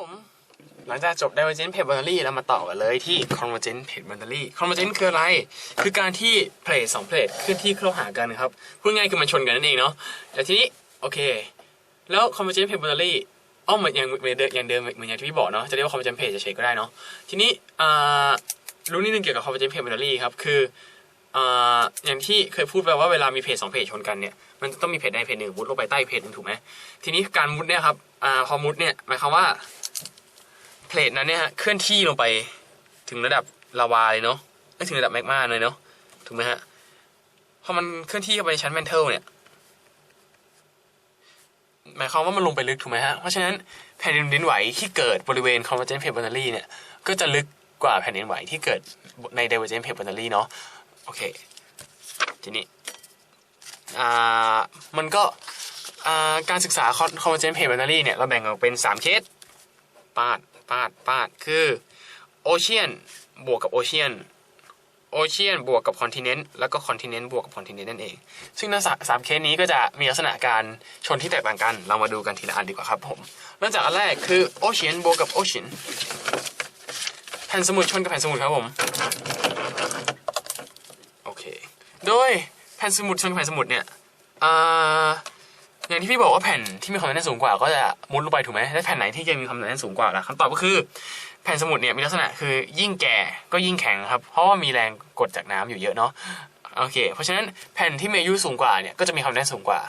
ผม หลังจากจบ Divergent Page Boundary แล้วมาต่อกันเลยที่ Convergent Page Boundary Convergent คืออะไร คือการที่เพลทสองเพลทเคลื่อนที่เข้าหากันนะครับ พูดง่ายคือมันชนกันนั่นเองเนาะ แต่ทีนี้ โอเค แล้ว Convergent Page Boundary อ้อเหมือนอย่างเหมือนเดิมอย่างเดิมเหมือนอย่างที่พี่บอกเนาะ จะเรียกว่า Convergent Page เฉยๆก็ได้เนาะ ทีนี้อ่ารู้นิดนึงเกี่ยวกับ Convergent Page Boundary ครับ คืออย่างที่เคยพูดไปว่าเวลามีเพจสองเพจชนกันเนี่ยมันต้องมีเพจใดเพจหนึ่งมุดลงไปใต้เพจหนึ่งถูกไหมทีนี้การมุดเนี่ยครับอพอมุดเนี่ยหมายความว่า เพลทนั้นเนี่ยฮะเคลื่อนที่ลงไปถึงระดับลาวาเลยเนาะไม่ถึงระดับแมกมาเลยเนาะถูกไหมฮะพอมันเคลื่อนที่เข้าไปในชั้นแมนเทลเนี่ยหมายความว่ามันลงไปลึกถูกไหมฮะเพราะฉะนั้นแผ่นดินไหวที่เกิดบริเวณ convergent plate boundary เนี่ยก็จะลึกกว่าแผ่นดินไหวที่เกิดใน divergent plate boundary เนาะโอเคทีนี้อ่ามันก็อ่าการศึกษา convergent plate boundary เนี่ยเราแบ่งออกเป็น 3 เคสปาด ปาดปาดคือโอเชียนบวกกับโอเชียนโอเชียนบวกกับคอนติเนนต์แล้วก็คอนติเนนต์บวกกับคอนติเนนต์นั่นเอง ซึ่งในสามเคสนี้ก็จะมีลักษณะการชนที่แตกต่างกัน เรามาดูกันทีละอันดีกว่าครับผม เริ่มจากอันแรกคือโอเชียนบวกกับโอเชียนแผ่นสมุทรชนกับแผ่นสมุทรครับผมโอเคโดยแผ่นสมุทรชนกับแผ่นสมุทรเนี่ยอ่า อย่างที่พี่บอกว่าแผ่นที่มีความหนาแน่นสูงกว่าก็จะมุดลงไปถูกไหมและแผ่นไหนที่จะมีความหนาแน่นสูงกว่าล่ะคำตอบก็คือ แผ่นสมุดเนี่ยมีลักษณะคือยิ่งแก่ก็ยิ่งแข็งครับเพราะว่ามีแรงกดจากน้ำอยู่เยอะเนาะโอเค เพราะฉะนั้นแผ่นที่มีอายุสูงกว่าเนี่ยก็จะมีความหนาแน่นสูงกว่า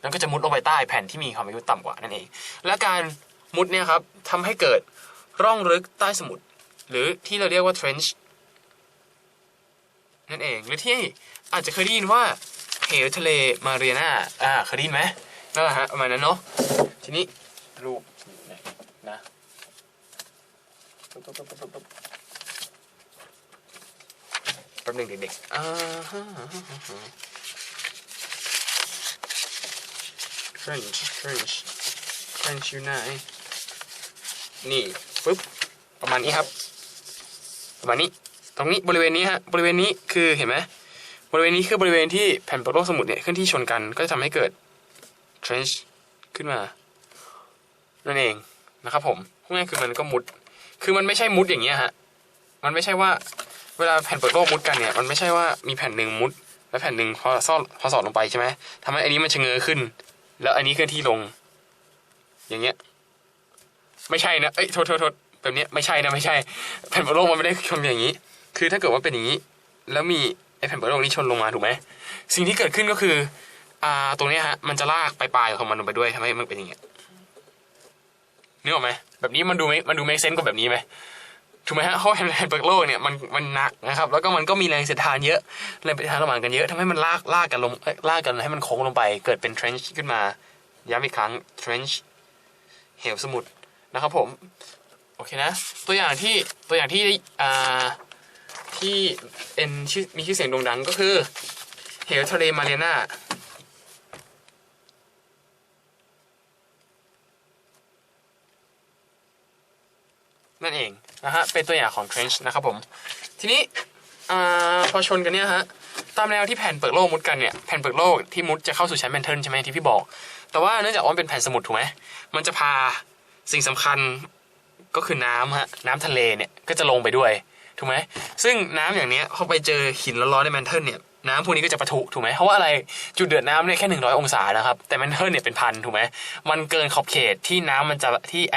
แล้วก็จะมุดลงไปใต้แผ่นที่มีความอายุต่ำกว่านั่นเอง และการมุดเนี่ยครับทำให้เกิดร่องลึกใต้สมุทรหรือที่เราเรียกว่า trench นั่นเองหรือที่อาจจะเคยได้ยินว่าเหวทะเลมาเรียนาอ่าเคยได้ยินไหม นั่นแหละฮะประมาณนั้นเนาะทีนี้รูปนะปุ๊บปุ๊บปุ๊บปุ๊บปุ๊บแป๊บหนึงเด็กๆอ่าฮะฮะฮะฮะ French French French อยู่ไหนนี่ปุ๊บประมาณนี้ครับ ประมาณนี้ตรงนี้บริเวณนี้ฮะบริเวณนี้คือเห็นไหมบริเวณนี้คือบริเวณที่แผ่นโลกสมุทรเนี่ยเคลื่อนที่ชนกันก็จะทำให้เกิด trench ขึ้นมา นั่นเองนะครับผมพูดง่ายๆคือมันก็มุด คือมันไม่ใช่มุดอย่างเงี้ยฮะ มันไม่ใช่ว่าเวลาแผ่นเปิดโลกมุดกันเนี่ย มันไม่ใช่ว่ามีแผ่นหนึ่งมุด แล้วแผ่นหนึ่งพอซ่อนพอสอดลงไปใช่ไหมทำให้อันนี้มันชะเง้อขึ้น แล้วอันนี้เคลื่อนที่ลง อย่างเงี้ย ไม่ใช่นะ เอ้ย โทษโทษโทษแบบนี้ไม่ใช่นะไม่ใช่ แผ่นเปิดโลกมันไม่ได้ชนอย่างนี้ คือถ้าเกิดว่าเป็นอย่างนี้ แล้วมีไอแผ่นเปิดโลกนี้ชนลงมาถูกไหม สิ่งที่เกิดขึ้นก็คือ อ่า ตรงนี้ฮะ มันจะลากไปปลายๆของมันลงไปด้วยทำให้มันเป็นอย่างเงี้ยนึกออกไหมแบบนี้มันดูไหมมันดูไม่เซนกว่าแบบนี้ไหมถูกไหมฮะเพราะแผ่นแผ่นเปิดโลกเนี่ยมันมันหนักนะครับ แล้วก็มันก็มีแรงเสียดทานเยอะแรงเสียดทานระหว่างกันเยอะทำให้มันลากลากกันลงลากกันให้มันโค้งลงไป เกิดเป็น trench ขึ้นมาย้ำอีกครั้ง trench เหวสมุทรนะครับผมโอเคนะ ตัวอย่างที่ตัวอย่างที่อ่าที่เป็นมีชื่อเสียงโด่งดังก็คือเหวทะเลมาเรียนา นั่นเองนะฮะเป็นตัวอย่างของ trench นะครับผมทีนี้อพอชนกันเนี่ยฮะตามแนวที่แผ่นเปิดโลกมุดกันเนี่ยแผ่นเปิดโลกที่มุดจะเข้าสู่ชั้นแมนเทิลใช่ไหมที่พี่บอก แต่ว่าเนื่องจากว่ามันเป็นแผ่นสมุทรถูกไหมมันจะพาสิ่งสำคัญก็คือน้ำฮะน้ำทะเลเนี่ยก็จะลงไปด้วยถูกไหมซึ่งน้ำอย่างเนี้ยพอไปเจอหินร้อนๆในแมนเทิลเนี่ย น้ำพวกนี้ก็จะปะทุถูกไหมเพราะว่าอะไรจุดเดือดน้ำเนี่ยแค่หนึ่งร้อยองศานะครับ แต่แมนเทิลเนี่ยเป็นพันถูกไหมมันเกินขอบเขตที่น้ำมันจะที่ไอ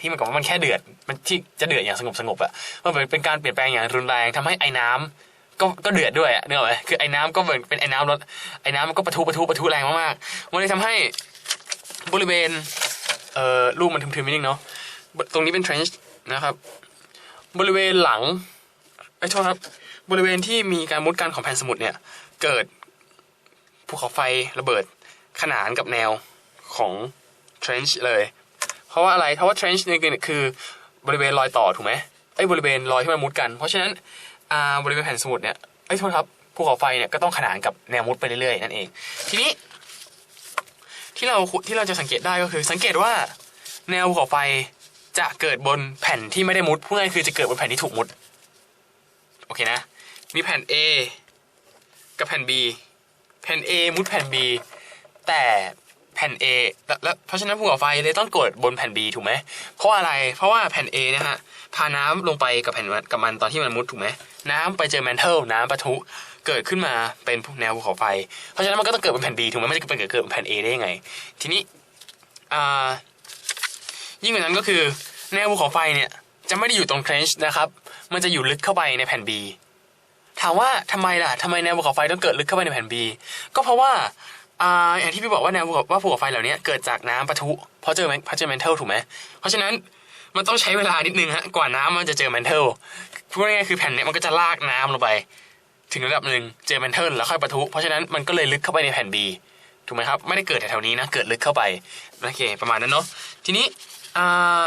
ที่มันกับว่ามันแค่เดือดมันที่จะเดือดอย่างสงบสงบๆอะมันเป็นการเปลี่ยนแปลงอย่างรุนแรงทำให้ไอ้น้ำก็ก็เดือดด้วยอะนึกออกไหมคือไอ้น้ำก็เหมือนเป็นไอ้น้ำรถไอ้น้ำมันก็ปะทุปะทุปะทุแรงมากๆมันเลยทำให้บริเวณเอ่อรูปมันทึมๆนิดนึงเนาะตรงนี้เป็น trench นะครับ บริเวณหลังไอ้โทษครับ บริเวณที่มีการมุดกันของแผ่นสมุทรเนี่ยเกิดภูเขาไฟระเบิดขนานกับแนวของ trench เลย เพราะว่าอะไร เพราะว่า trench เนี่ยคือบริเวณรอยต่อถูกไหมไอ้บริเวณรอยที่มันมุดกัน เพราะฉะนั้นอ่าบริเวณแผ่นสมุทรเนี่ยไอ้โทษครับภูเขาไฟเนี่ยก็ต้องขนานกับแนวมุดไปเรื่อยๆนั่นเอง ทีนี้ ที่เราที่เราจะสังเกตได้ก็คือ สังเกตว่าแนวภูเขาไฟจะเกิดบนแผ่นที่ไม่ได้มุดพูดง่ายคือจะเกิดบนแผ่นที่ถูกมุด โอเคนะ มีแผ่น A กับแผ่น B แผ่น A มุดแผ่น B แต่แผ่น A แล้วแล้วเพราะฉะนั้นภูเขาไฟเลยต้องเกิดบนแผ่น B ถูกไหมเพราะอะไรเพราะว่าแผ่น A เนะฮะพาน้ำลงไปกับแผ่นกับมันตอนที่มันมุดถูกไหมน้ำไปเจอแมนเทลน้ำปะทุเกิดขึ้นมาเป็นแนวภูเขาไฟ เพราะฉะนั้นมันก็ต้องเกิดบนแผ่น B ถูกไหมไม่จะเป็นเกิดเกิดบนแผ่น A ได้ยังไง ทีนี้อ่ายิ่งกว่านั้นก็คือแนวภูเขาไฟเนี่ยจะไม่ได้อยู่ตรงเทรนช์นะครับ มันจะอยู่ลึกเข้าไปในแผ่น B ถามว่าทำไมล่ะทำไมแนวภูเขาไฟต้องเกิดลึกเข้าไปในแผ่น B ก็เพราะว่าอ่าอย่างที่พี่บอกว่าแนวภูเขาว่าภูเขาไฟเหล่านี้เกิดจากน้ำปะทุเพราะเจอเพราะเจอแมนเทลถูกไหมเพราะฉะนั้นมันต้องใช้เวลานิดนึงฮะกว่าน้ำมันจะเจอแมนเทลพูดง่ายๆคือแผ่นเนี้ยมันก็จะลากน้ำลงไป ถึงระดับหนึ่งเจอแมนเทลแล้วค่อยปะทุ เพราะฉะนั้นมันก็เลยลึกเข้าไปในแผ่น B ถูกไหมครับไม่ได้เกิดแถวๆนี้นะเกิดลึกเข้าไปโอเคประมาณนั้นเนาะทีนี้อ่า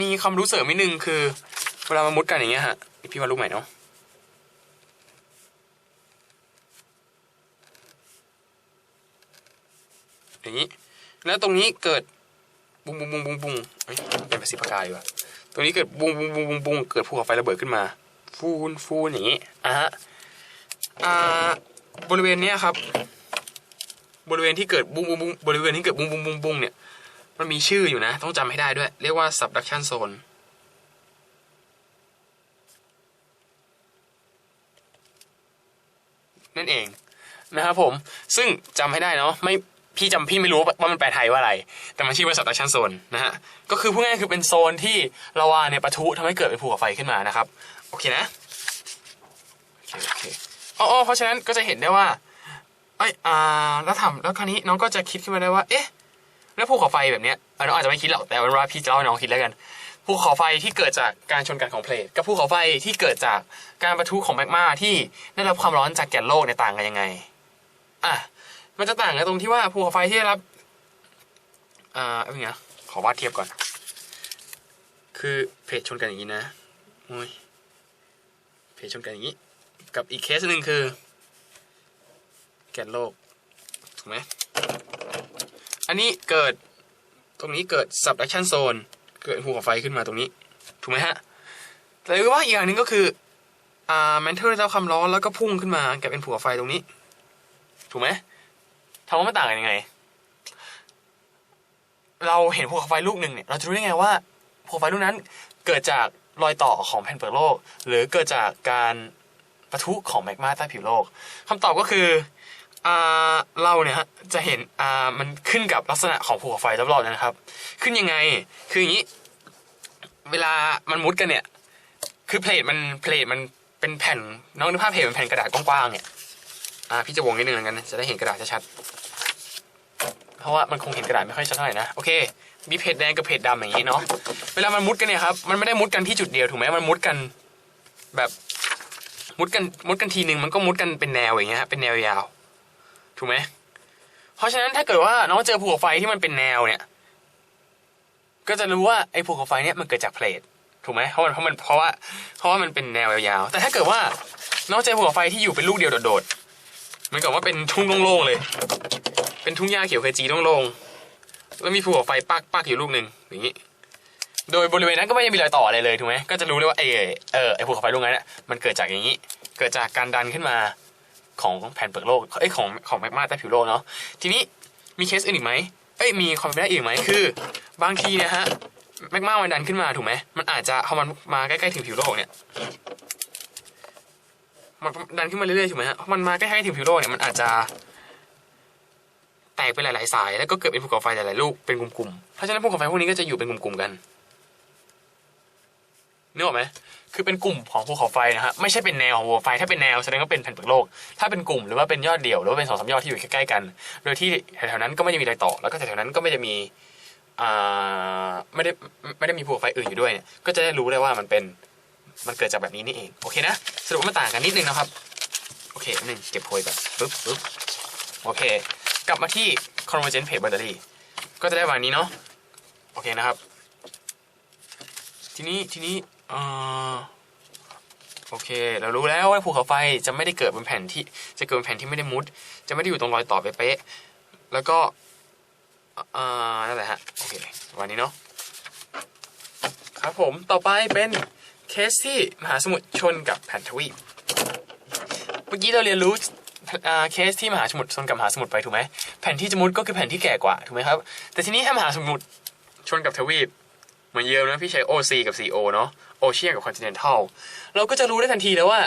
มีความรู้เสริมนิดนึงคือ เวลามามุดกันอย่างเงี้ยฮะ พี่มาลูกใหม่เนาะอย่างนี้ แล้วตรงนี้เกิดบุงบุงบุงบุงบุงเฮ้ยเป็นภาษีปากกาอยู่อะตรงนี้เกิดบุงบุงบุงบุงบุงเกิดภูเขาไฟระเบิดขึ้นมา ฟูนฟูนอย่างนี้อะฮะอ่าบริเวณเนี้ยครับ บริเวณที่เกิดบุงบุงบุงบริเวณที่เกิดบุงบุงบุงบุงเนี่ยมันมีชื่ออยู่นะ ต้องจำให้ได้ด้วย เรียกว่า subduction zone นั่นเองนะครับผมซึ่งจำให้ได้เนาะไม่พี่จำพี่ไม่รู้ว่ามันแปลไทยว่าอะไร แต่มันชื่อว่า subduction zone นะฮะก็คือพูดง่ายคือเป็นโซนที่ลาวาเนี่ยปะทุทำให้เกิดเป็นภูเขาไฟขึ้นมานะครับโอเคนะโอเคโอเคอ๋อเพราะฉะนั้นก็จะเห็นได้ว่าเอ้ยอ่าแล้วทำแล้วคราวนี้น้องก็จะคิดขึ้นมาได้ว่าเอ๊ะแล้วภูเขาไฟแบบเนี้ยน้องอาจจะไม่คิดหรอกแต่ว่าพี่จะเล่าให้น้องคิดแล้วกัน ภูเขาไฟที่เกิดจากการชนกันของเพลทกับภูเขาไฟที่เกิดจากการประทุของแมกมาที่ได้รับความร้อนจากแก่นโลกเนี่ยต่างกันยังไง อะ มันจะต่างกันตรงที่ว่าภูเขาไฟที่ได้รับ อ่าอะไรเงี้ยขอวาดเทียบก่อน คือเพลทชนกันอย่างนี้นะโอ้ยเพลทชนกันอย่างนี้ กับอีกเคสหนึ่งคือ แก่นโลก ถูกไหม อันนี้เกิดตรงนี้เกิด subduction zone เกิดภูเขาไฟขึ้นมาตรงนี้ ถูกไหมฮะแต่หรือว่าอีกอย่างหนึ่งก็คืออ่าแมนเทอร์ได้รับความร้อนแล้วก็พุ่งขึ้นมากเป็นภูเขาไฟตรงนี้ ถูกไหมถามว่ามันต่างกันยังไง เราเห็นภูเขาไฟลูกหนึ่งเนี่ยเราจะรู้ได้ไงว่าภูเขาไฟลูกนั้นเกิดจากรอยต่อของแผ่นเปลือกโลก หรือเกิดจากการปะทุของแมกมาใต้ผิวโลกคำตอบก็คือ เราเนี่ยจะเห็นมันขึ้นกับลักษณะของภูเขาไฟรอบๆนะครับ ขึ้นยังไงคืออย่างนี้ เวลามันมุดกันเนี่ย คือเพลทมันเพลทมันเป็นแผ่นน้องนึกภาพเพลทเป็นแผ่นกระดาษกว้างๆเนี่ยพี่จะวงนิดนึงแล้วกันจะได้เห็นกระดาษชัดๆเพราะว่ามันคงเห็นกระดาษไม่ค่อยชัดเท่าไหร่นะโอเคมีเพจแดงกับเพจดำอย่างนี้เนาะเวลามันมุดกันเนี่ยครับมันไม่ได้มุดกันที่จุดเดียวถูกไหมมันมุดกันแบบมุดกันมุดกันทีหนึ่งมันก็มุดกันเป็นแนวอย่างเงี้ยเป็นแนวยาว ถูกไหมเพราะฉะนั้นถ้าเกิดว่าน้องเจอภูเขาไฟที่มันเป็นแนวเนี่ย ก็จะรู้ว่าไอ้ภูเขาไฟเนี่ยมันเกิดจากเพลทถูกไหมเพราะมันเพราะมันเพราะว่าเพราะว่ามันเป็นแนวยาวๆ แต่ถ้าเกิดว่าน้องเจอภูเขาไฟที่อยู่เป็นลูกเดียวโดดๆมือนกับว่าเป็นทุ่งโล่งๆเลย เป็นทุ่งหญ้าเขียวขจีโล่งๆแล้วมีภูเขาไฟปักปักอยู่ลูกหนึ่งอย่างนี้ โดยบริเวณนั้นก็ไม่ได้มีรอยต่ออะไรเลยถูกไหมก็จะรู้เลยว่าไอ้เออไอ้ภูเขาไฟลูกนั้นน่ะมันเกิดจากอย่างนี้ เกิดจากการดันขึ้นมา ของแผ่นเปลือกโลกเอ้ยของของแมกมาใต้ผิวโลกเนาะทีนี้มีเคสอื่นอีกไหมเอ้ยมีความเป็นไปได้อีกไหมคือ บางทีเนะฮะแมกมามันดันขึ้นมาถูกไหมมันอาจจะพอมันมาใกล้ๆถึงผิวโลกเนี่ยมันดันขึ้นมาเรื่อยๆถูกไหมฮะพอมันมาใกล้ๆถึงผิวโลกเนี่ยมันอาจจะแตกเป็นหลายๆสาย แล้วก็เกิดเป็นภูเขาไฟหลายๆลูกเป็นกลุ่มๆเพราะฉะนั้นภูเขาไฟพวกนี้ก็จะอยู่เป็นกลุ่มๆกัน นึกออกไหมคือเป็นกลุ่มของภูเขาไฟนะฮะไม่ใช่เป็นแนวของภูเขาไฟถ้าเป็นแนวแสดงว่าเป็นแผ่นเปลือกโลก ถ้าเป็นกลุ่มหรือว่าเป็นยอดเดี่ยวหรือว่าเป็นสองสามยอดที่อยู่ใกล้ๆกัน โดยที่แถวๆนั้นก็ไม่ได้มีรอยต่อ แล้วก็แถวๆนั้นก็ไม่ได้มีอ่าไม่ได้ไม่ได้มีภูเขาไฟอื่นอยู่ด้วยเนี่ยก็จะได้รู้ได้ว่ามันเป็นมันเกิดจากแบบนี้นี่เองโอเคนะสรุปว่ามันต่างกันนิดนึงนะครับโอเคหนึ่งเก็บโพยก่อนปึ๊บปึ๊บโอเค กลับมาที่ convergent page boundary ก็จะได้วันนี้เนาะโอเคนะครับ ทีนี้ทีนี้ อ่อโอเค เรารู้แล้วว่าภูเขาไฟจะไม่ได้เกิดบนแผ่นที่ จะเกิดบนแผ่นที่ไม่ได้มุด จะไม่ได้อยู่ตรงรอยต่อเป๊ะๆแล้วก็อ่อนั่นแหละฮะโอเควันนี้เนาะครับผมต่อไปเป็นเคสที่มหาสมุทรชนกับแผ่นทวีปเมื่อกี้เราเรียนรู้เคสที่มหาสมุทรชนกับมหาสมุทรไปถูกไหมแผ่นที่จะมุดก็คือแผ่นที่แก่กว่าถูกไหมครับแต่ทีนี้ถ้ามหาสมุทรชนกับทวีปเหมือนเยิมนะพี่ใช้ OC กับ CO เนาะ อเชียกับคอนติเนนทัลเราก็จะรู้ได้ทันทีแล้วว่า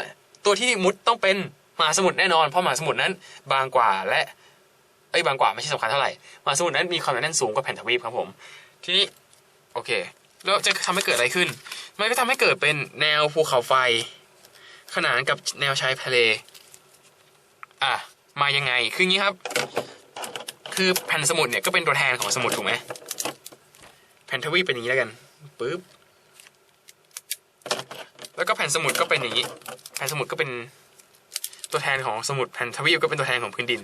ตัวที่มุดต้องเป็นมหาสมุทรแน่นอน เพราะมหาสมุทรนั้น บางกว่าและเอ้ยบางกว่าไม่ใช่สำคัญเท่าไหร่มหาสมุทรนั้นมีความหนาแน่นสูงกว่าแผ่นทวีปครับผม ทีนี้โอเคแล้วจะทำให้เกิดอะไรขึ้น มันก็ทำให้เกิดเป็นแนวภูเขาไฟ ขนานกับแนวชายทะเล อะ มายังไง คืออย่างนี้ครับ คือแผ่นสมุทรเนี่ยก็เป็นตัวแทนของสมุทรถูกไหม แผ่นทวีปเป็นอย่างนี้แล้วกัน ปึ๊บ นสมุทรก็เป็นอย่างนี้ แผ่นสมุทรก็เป็นตัวแทนของสมุทรแผ่นทวีปก็เป็นตัวแทนของพื้นดิน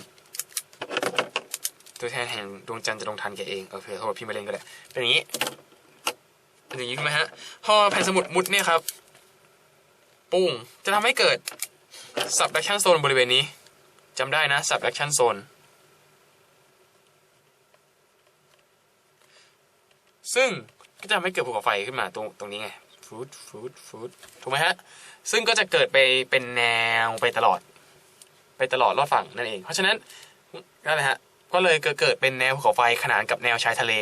ตัวแทนแห่งดวงจันทร์จะลงทันแกเองโออเคโทษพี่มาเล่นก็ได้เป็นอย่างนี้เป็นอย่างนี้ใช่ไหมฮะพอแผ่นสมุดมุดเนี่ยครับ ปุ้งจะทำให้เกิด subduction zone บริเวณนี้จำได้นะ subduction zone ซึ่งก็จะทำให้เกิดภูเขาไฟขึ้นมาตรงตรงนี้ไง ฟูดฟูดฟูดถูกไหมฮะ ซึ่งก็จะเกิดไปเป็นแนวไปตลอด ไปตลอดรอบฝั่งนั่นเอง เพราะฉะนั้นนั่นแหละฮะ ก็เลยเกิดเป็นแนวภูเขาไฟขนานกับแนวชายทะเล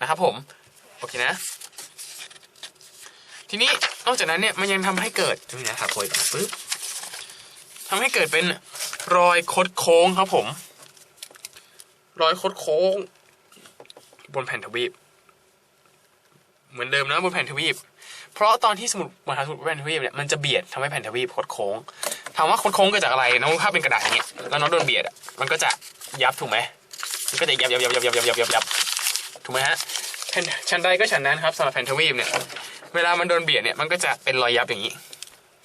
นะครับผม โอเคนะ ทีนี้นอกจากนั้นเนี่ยมันยังทำให้เกิดนี่นะครับโพยปึ๊บทำให้เกิดเป็นรอยคดโค้งครับผม รอยคดโค้ง บนแผ่นทวีป เหมือนเดิมนะบนแผ่นทวีป เพราะตอนที่สมุดมหาสมุทรแผ่นทวีปเนี่ยมันจะเบียดทำให้แผ่นทวีปคดโค้ง ถามว่าคดโค้งเกิดจากอะไรน้องภาพเป็นกระดาษอย่างเงี้ยแล้วน้องโดนเบียดอะมันก็จะยับถูกไหมมันก็จะยับยับยับยับยับยับยับยับยับถูกไหมฮะแผ่นชั้นใดก็ชั้นนั้นครับสำหรับแผ่นทวีปเนี่ยเวลามันโดนเบียดเนี่ยมันก็จะเป็นรอยยับอย่างนี้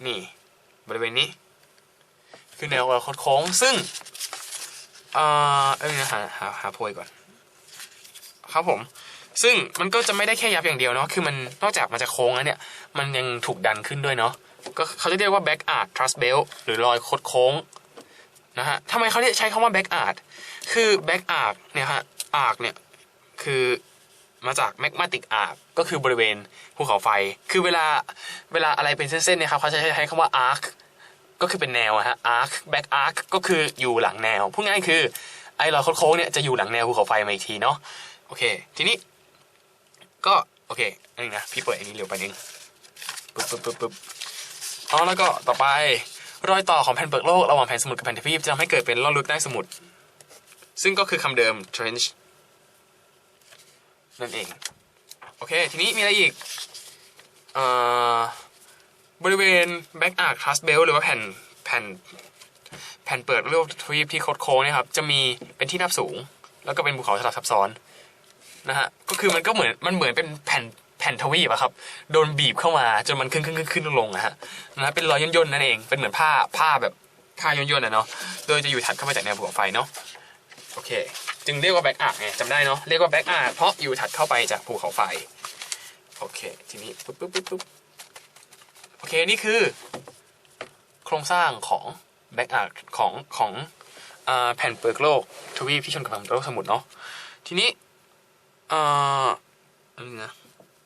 นี่บริเวณนี้ คือแนวคดโค้งซึ่งเอ่อเอ้ยหาหาหาโพยก่อน ครับผม ซึ่งมันก็จะไม่ได้แค่ยับอย่างเดียวเนาะคือมันนอกจากมันจะโค้งแล้วเนี่ย มันยังถูกดันขึ้นด้วยเนาะก็เขาจะเรียกว่า back arc thrust belt หรือรอยคดโค้งนะฮะทำไมเขาใช้คำว่า back arc คือ back arc เนี่ยฮะ arc เนี่ยคือมาจาก magmatic arc ก็คือบริเวณภูเขาไฟ คือเวลาเวลาอะไรเป็นเส้นๆเนี่ยครับเขาจะใช้คำว่า arc ก็คือเป็นแนวฮะ arc back arc ก็คืออยู่หลังแนวพูดง่ายคือไอ้รอยโค้งเนี่ยจะอยู่หลังแนวภูเขาไฟมาอีกทีเนาะโอเค ทีนี้ ก็โอเคอันนี้นะพี่เปิดอันนี้เร็วไปนึงปึ๊บปึ๊บปึ๊บปึ๊บอ๋อแล้วก็ต่อไปรอยต่อของแผ่นเปลือกโลกระหว่างแผ่นสมุทรกับแผ่นทวีปจะทำให้เกิดเป็นล่องลึกใต้สมุทรซึ่งก็คือคำเดิม trench นั่นเอง โอเค ทีนี้มีอะไรอีกเอ่อบริเวณ back arc trust belt หรือว่าแผ่นแผ่นแผ่นเปิดโลกทวีปที่โคดโค้งเนี่ยครับ จะมีเป็นที่ราบสูง แล้วก็เป็นภูเขาสลับซับซ้อน นะฮะก็คือมันก็เหมือนมันเหมือนเป็นแผ่นแผ่นทวีปอะครับโดนบีบเข้ามาจนมันขึ้นขึ้นขึ้นขึ้นลงลงอะฮะนะฮะเป็นรอยย่นๆนั่นเองเป็นเหมือนผ้าผ้าแบบผ้าย่นๆอะเนาะโดยจะอยู่ถัดเข้ามาจากแนวภูเขาไฟเนาะโอเค จึงเรียกว่าแบ็กอาร์ไงจำได้เนาะเรียกว่าแบ็กอาร์เพราะอยู่ถัดเข้าไปจากภูเขาไฟโอเคทีนี้ปุ๊บปุ๊บปุ๊บปุ๊บโอเคนี่คือ โครงสร้างของแบ็กอาร์ของของแผ่นเปลือกโลกทวีปที่ชนกับแผ่นโลกสมุทรเนาะทีนี้ เอ่ออันนี้นะ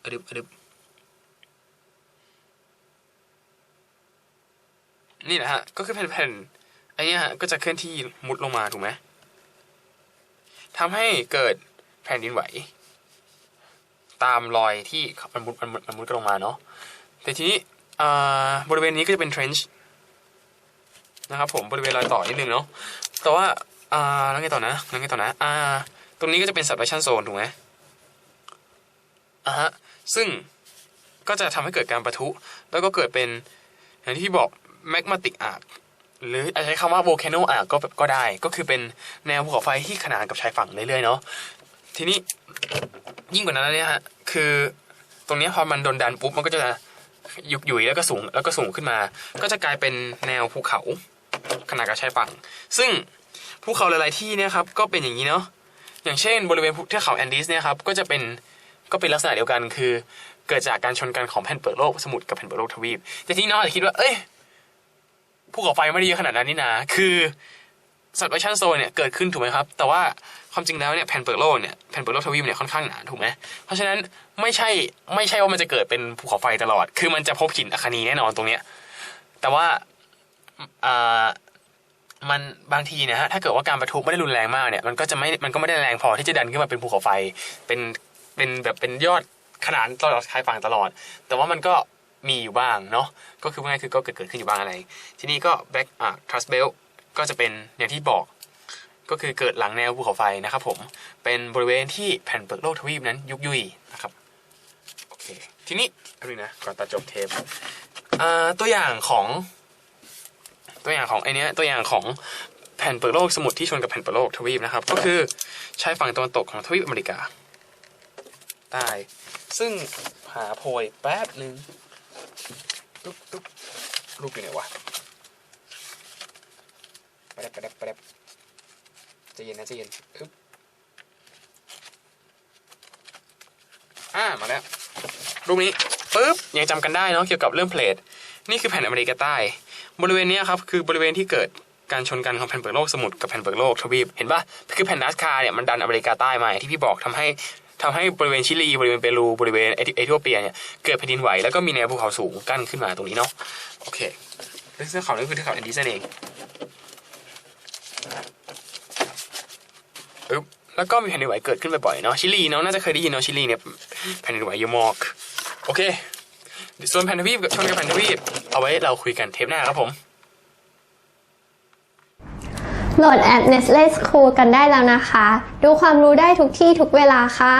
อดึบอดึบนี่แหละฮะ ก็คือแผ่นแผ่นไอ้นี้ยฮะ ก็จะเคลื่อนที่มุดลงมาถูกไหมทำให้เกิดแผ่นดินไหว ตามรอยที่มันมุดมันมุดมันมุดกันลงมาเนาะแต่ทีนี้อ่าบริเวณนี้ก็จะเป็น trench นะครับผมบริเวณรอยต่อนิดนึงเนาะแต่ว่าอ่าแล้วไงต่อนะแล้วไงต่อนะอ่าตรงนี้ก็จะเป็น subduction zone ถูกไหม อ่าฮะซึ่งก็จะทำให้เกิดการประทุ แล้วก็เกิดเป็นอย่างที่บอก magmatic arc หรืออาจจะใช้คำว่า volcano arc ก็ก็ได้ ก็คือเป็นแนวภูเขาไฟที่ขนานกับชายฝั่งเรื่อยๆเนาะทีนี้ยิ่งกว่านั้นแล้วเนี่ยฮะคือตรงนี้พอมันโดนดันปุ๊บมันก็จะยุกยุยแล้วก็สูงแล้วก็สูงขึ้นมา ก็จะกลายเป็นแนวภูเขาขนาดกับชายฝั่ง ซึ่งภูเขาหลายๆที่เนี่ยครับก็เป็นอย่างนี้เนาะอย่างเช่น บริเวณเทือกเขาแอนดีสเนี่ยครับก็จะเป็น ก็เป็นลักษณะเดียวกันคือ เกิดจากการชนกันของแผ่นเปลือกโลกสมุทรกับแผ่นเปลือกโลกทวีป แต่ที่น้องอาจจะคิดว่า เอ้ยภูเขาไฟไม่ได้เยอะขนาดนั้นนี่นาคือสัตว์ไวชันโซนเนี่ยเกิดขึ้นถูกไหมครับ แต่ว่าความจริงแล้วเนี่ยแผ่นเปลือกโลกเนี่ยแผ่นเปลือกโลกทวีปเนี่ยค่อนข้างหนาถูกไหมเพราะฉะนั้นไม่ใช่ไม่ใช่ว่ามันจะเกิดเป็นภูเขาไฟตลอด คือมันจะพบหินอัคนีแน่นอนตรงเนี้ยแต่ว่าอ่ามันบางทีนะฮะถ้าเกิดว่าการประทุไม่ได้รุนแรงมากเนี่ยมันก็จะไม่มันก็ไม่ได้แรงพอที่จะดันขึ้นมาเป็นภูเขาไฟ เป็น เป็นแบบเป็นยอดขนานตลอดชายฝั่งตลอด แต่ว่ามันก็มีอยู่บ้างเนาะก็คือว่าไงคือก็เกิดเกิดขึ้นอยู่บ้างอะไร ที่นี้ก็แบ็กอะทรัสเบลก็จะเป็นอย่างที่บอก ก็คือเกิดหลังแนวภูเขาไฟนะครับผมเป็นบริเวณที่แผ่นเปลือกโลกทวีปนั้นยุบยุยนะครับโอเคทีนี้อันนี้นะก่อนตัดจบเทปตัวอย่างของตัวอย่างของไอเนี้ยตัวอย่างของแผ่นเปลือกโลกสมุทรที่ชนกับแผ่นเปลือกโลกทวีปนะครับ ก็คือชายฝั่งตะวันตกของทวีปอเมริกา ใต้ ซึ่งหาโพยแป๊บหนึ่งตุ๊บตุ๊บรูปอยู่ไหนวะปแป๊บปแป๊บปแป๊บจะเย็นนะจะเย็นอึ๊บอ่ามาแล้ว รูปนี้ปึ๊บยังจำกันได้เนาะเกี่ยวกับเรื่องเพลทนี่คือแผ่นอเมริกาใต้ บริเวณนี้ครับคือบริเวณที่เกิดการชนกันของแผ่นเปลือกโลกสมุทรกับแผ่นเปลือกโลกทวีป เห็นปะคือแผ่นนัสคาเนี่ยมันดันอเมริกาใต้มาที่พี่บอกทำให้ ทำให้บริเวณชิลีบริเวณเปรูบริเวณเอธิเอธิโอเปียเนี่ยเกิดแผ่นดินไหวแล้วก็มีแนวภูเขาสูงกั้นขึ้นมาตรงนี้เนาะโอเคเทือกเขานี่คือเทือกเขาแอนดีสนั่นเองปึ๊บแล้วก็มีแผ่นดินไหวเกิดขึ้นบ่อยๆเนาะชิลีเนาะน่าจะเคยได้ยินเนาะชิลีเนี่ยแผ่นดินไหวเยอะมากโอเค ส่วนแผ่นทวีปกับชนกับแผ่นทวีปเอาไว้เราคุยกันเทปหน้าครับผม โหลดแอป Nestle School กันได้แล้วนะคะ ดูความรู้ได้ทุกที่ทุกเวลาค่ะ